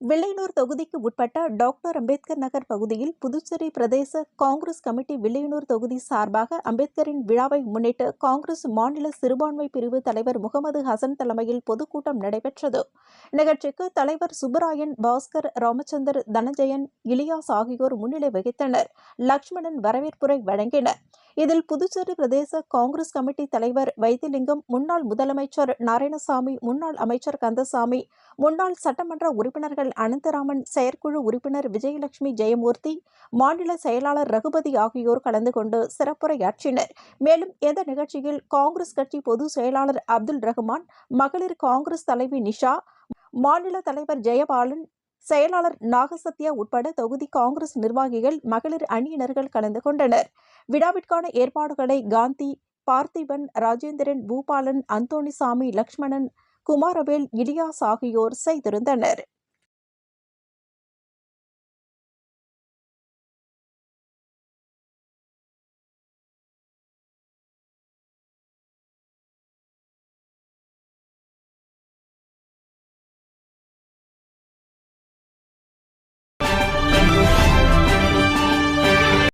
வில்லையனூர் தொகுதிக்கு உட்பட்ட டாக்டர் அம்பேத்கர் நகர் பகுதியில் புதுச்சேரி பிரதேச காங்கிரஸ் கமிட்டி வில்லையனூர் தொகுதி சார்பாக அம்பேத்கரின் விழாவை முன்னிட்டு காங்கிரஸ் மாநில சிறுபான்மை பிரிவு தலைவர் முகமது ஹசன் தலைமையில் பொதுக்கூட்டம் நடைபெற்றது. நிகழ்ச்சிக்கு தலைவர் சுப்பராயன் பாஸ்கர் ராமச்சந்தர் தனஜயன் இலியாஸ் ஆகியோர் முன்னிலை வகித்தனர். லக்ஷ்மணன் வரவேற்புரை வழங்கினர். இதில் புதுச்சேரி பிரதேச காங்கிரஸ் கமிட்டி தலைவர் வைத்திலிங்கம் முன்னாள் முதலமைச்சர் நாராயணசாமி முன்னாள் அமைச்சர் கந்தசாமி முன்னாள் சட்டமன்ற உறுப்பினர்கள் அனந்தராமன் செயற்குழு உறுப்பினர் விஜயலட்சுமி ஜெயமூர்த்தி மாநில செயலாளர் ரகுபதி ஆகியோர் கலந்து கொண்டு சிறப்புரையாற்றினர். மேலும் இந்த நிகழ்ச்சியில் காங்கிரஸ் கட்சி பொதுச் செயலாளர் அப்துல் ரஹ்மான் மகளிர் காங்கிரஸ் தலைவி நிஷா மாநில தலைவர் ஜெயபாலன் செயலாளர் நாகசத்யா உட்பட தொகுதி காங்கிரஸ் நிர்வாகிகள் மகளிர் அணியினர்கள் கலந்து கொண்டனர். விழாவிற்கான ஏற்பாடுகளை காந்தி பார்த்திபன் ராஜேந்திரன் பூபாலன் அந்தோணிசாமி லக்ஷ்மணன் குமாரவேல் இலியாஸ் ஆகியோர் செய்திருந்தனர்.